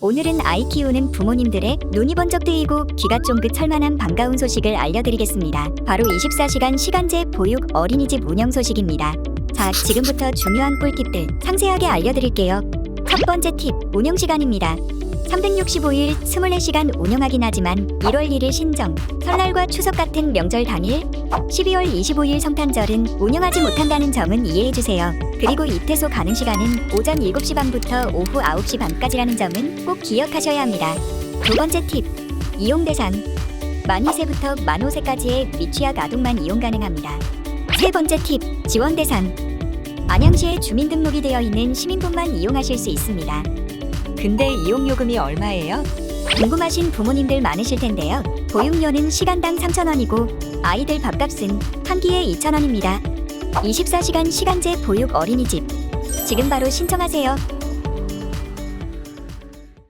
오늘은 아이 키우는 부모님들의 눈이 번쩍 뜨이고 귀가 쫑긋 철만한 반가운 소식을 알려드리겠습니다. 바로 24시간 시간제 보육 어린이집 운영 소식입니다. 자, 지금부터 중요한 꿀팁들 상세하게 알려드릴게요. 첫 번째 팁, 운영 시간입니다. 365일 24시간 운영하긴 하지만 1월 1일 신정, 설날과 추석 같은 명절 당일, 12월 25일 성탄절은 운영하지 못한다는 점은 이해해주세요. 그리고 이태소 가능 시간은 오전 7시 반부터 오후 9시 반까지라는 점은 꼭 기억하셔야 합니다. 두 번째 팁, 이용 대상. 만 2세부터 만 5세까지의 미취학 아동만 이용 가능합니다. 세 번째 팁, 지원 대상. 안양시에 주민등록이 되어 있는 시민분만 이용하실 수 있습니다. 근데 이용 요금이 얼마예요? 궁금하신 부모님들 많으실 텐데요. 보육료는 시간당 3,000원이고 아이들 밥값은 한 끼에 2,000원입니다. 24시간 시간제 보육 어린이집. 지금 바로 신청하세요.